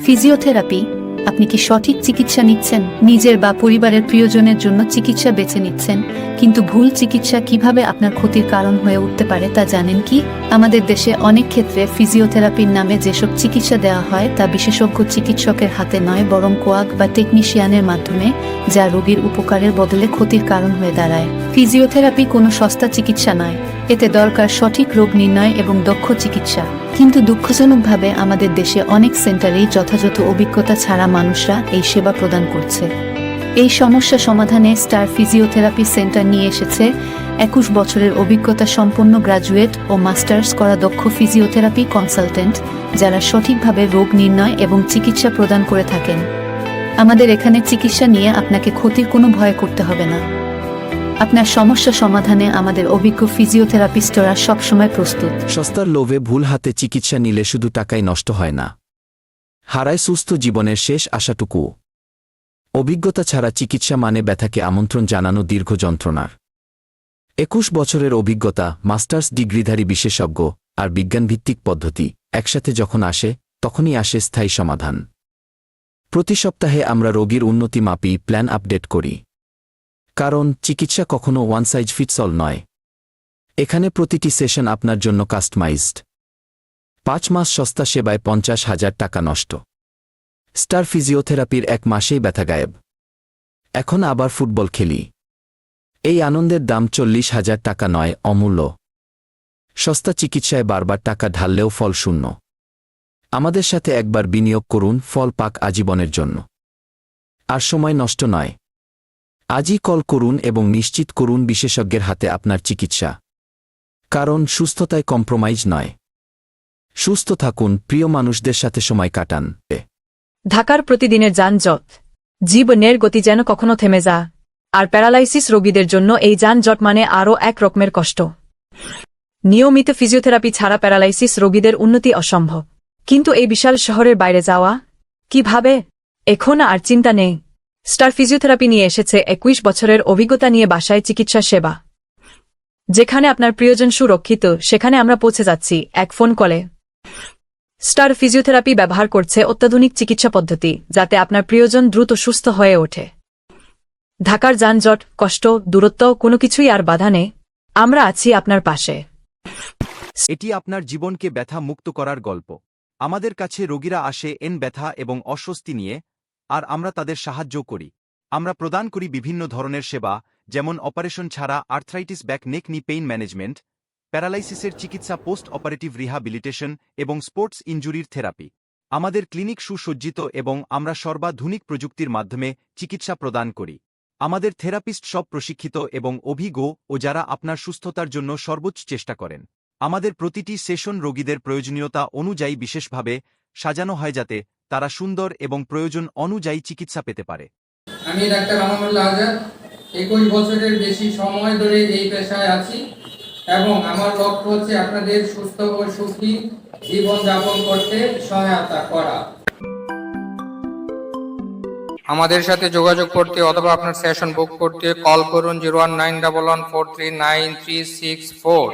Physiotherapy, আপনি কি সঠিক চিকিৎসা নিচ্ছেন? নিজের বা পরিবারের প্রিয়জনের জন্য চিকিৎসা বেছে নিচ্ছেন, কিন্তু ভুল চিকিৎসা কীভাবে আপনার ক্ষতির কারণ হয়ে উঠতে পারে তা জানেন কি? আমাদের দেশে অনেক ক্ষেত্রে ফিজিওথেরাপির নামে যেসব চিকিৎসা দেওয়া হয় তা বিশেষজ্ঞ চিকিৎসকের হাতে নয়, বরং কোয়াক বা টেকনিশিয়ানের মাধ্যমে, যা রোগীর উপকারের বদলে ক্ষতির কারণ হয়ে দাঁড়ায়। ফিজিওথেরাপি কোনো সস্তা চিকিৎসা নয়। এতে দরকার সঠিক রোগ নির্ণয় এবং দক্ষ চিকিৎসা। কিন্তু দুঃখজনকভাবে আমাদের দেশে অনেক সেন্টারেই যথাযথ অভিজ্ঞতা ছাড়া মানুষরা এই সেবা প্রদান করছে। এই সমস্যা সমাধানে স্টার ফিজিওথেরাপি সেন্টার নিয়ে এসেছে একুশ বছরের অভিজ্ঞতা সম্পন্ন গ্রাজুয়েট ও মাস্টার্স করা দক্ষ ফিজিওথেরাপি কনসালটেন্ট যারা সঠিকভাবে রোগ নির্ণয় এবং চিকিৎসা প্রদান করে থাকেন। আমাদের এখানে চিকিৎসা নিয়ে আপনাকে ক্ষতির কোনো ভয় করতে হবে না। আপনার সমস্যা সমাধানে আমাদের অভিজ্ঞ ফিজিওথেরাপিস্টরা সবসময় প্রস্তুত। সস্তার লোভে ভুল হাতে চিকিৎসা নিলে শুধু টাকাই নষ্ট হয় না। হারায় সুস্থ জীবনের শেষ আশাটুকু। অভিজ্ঞতা ছাড়া চিকিৎসা মানে ব্যথাকে আমন্ত্রণ জানানো দীর্ঘ যন্ত্রণার। একুশ বছরের অভিজ্ঞতা, মাস্টার্স ডিগ্রিধারী বিশেষজ্ঞ আর বিজ্ঞানভিত্তিক পদ্ধতি একসাথে যখন আসে, তখনই আসে স্থায়ী সমাধান। প্রতি সপ্তাহে আমরা রোগীর উন্নতি মাপি, প্ল্যান আপডেট করি। কারণ, চিকিৎসা কখনো ওয়ান সাইজ ফিটস অল নয়। এখানে প্রতিটি সেশন আপনার জন্য কাস্টমাইজড। পাঁচ মাস সস্তা সেবায় পঞ্চাশ হাজার টাকা নষ্ট। স্টার ফিজিওথেরাপির এক মাসেই ব্যথা গায়েব। এখন আবার ফুটবল খেলি। এই আনন্দের দাম চল্লিশ হাজার টাকা নয়, অমূল্য। সস্তা চিকিৎসায় বারবার টাকা ঢাললেও ফল শূন্য। আমাদের সাথে একবার বিনিয়োগ করুন, ফল পাক আজীবনের জন্য। আর সময় নষ্ট নয়। আজই কল করুন এবং নিশ্চিত করুন বিশেষজ্ঞের হাতে আপনার চিকিৎসা। কারণ সুস্থতায় কম্প্রোমাইজ নয়। সুস্থ থাকুন, প্রিয় মানুষদের সাথে সময় কাটান। ঢাকার প্রতিদিনের যানজট। জীবনের গতি যেন কখনো থেমে যা। আর প্যারালাইসিস রোগীদের জন্য এই যানজট মানে আরও এক রকমের কষ্ট। নিয়মিত ফিজিওথেরাপি ছাড়া প্যারালাইসিস রোগীদের উন্নতি অসম্ভব। কিন্তু এই বিশাল শহরের বাইরে যাওয়া? কীভাবে? এখন আর চিন্তা নেই। স্টার ফিজিওথেরাপি নিয়ে এসেছে একুশ বছরের অভিজ্ঞতা নিয়ে বাসায় চিকিৎসা সেবা। যেখানে আপনার প্রিয়জন সুরক্ষিত, সেখানে আমরা পৌঁছে যাচ্ছি, এক ফোন কলে। স্টার ফিজিওথেরাপি ব্যবহার করছে অত্যাধুনিক চিকিৎসা পদ্ধতি, যাতে আপনার প্রিয়জন দ্রুত সুস্থ হয়ে ওঠে। ঢাকার যানজট, কষ্ট, দূরত্ব, কোনো কিছুই আর বাধা নেই। আমরা আছি আপনার পাশে। এটি আপনার জীবনকে ব্যথা মুক্ত করার গল্প। আমাদের কাছে রোগীরা আসে এন ব্যথা এবং অস্বস্তি নিয়ে, আর আমরা তাদের সাহায্য করি। আমরা প্রদান করি বিভিন্ন ধরনের সেবা, যেমন অপারেশন ছাড়া আর্থ্রাইটিস ব্যাক নেক নি পেইন ম্যানেজমেন্ট প্যারালাইসিসের চিকিৎসা পোস্ট অপারেটিভ রিহাবিলিটেশন এবং স্পোর্টস ইনজুরির থেরাপি। আমাদের ক্লিনিক সুসজ্জিত এবং আমরা সর্বাধুনিক প্রযুক্তির মাধ্যমে চিকিৎসা প্রদান করি। আমাদের থেরাপিস্ট সব প্রশিক্ষিত এবং অভিজ্ঞ ও যারা আপনার সুস্থতার জন্য সর্বোচ্চ চেষ্টা করেন। আমাদের প্রতিটি সেশন রোগীদের প্রয়োজনীয়তা অনুযায়ী বিশেষভাবে সাজানো হয় যাতে তারা সুন্দর এবং প্রয়োজন অনুযায়ী চিকিৎসা পেতে পারে। আমি ডাক্তার আমানুল্লাহ আজাদ একুশ বছরের বেশি সময় ধরে এই পেশায় আছি। এবং আমার লক্ষ্য হচ্ছে আপনাদের সুস্থ ও সুখী জীবন যাপন করতে সহায়তা করা। আমাদের সাথে যোগাযোগ করতে অথবা আপনার সেশন বুক করতে কল করুন zero one nine double one four three nine three six four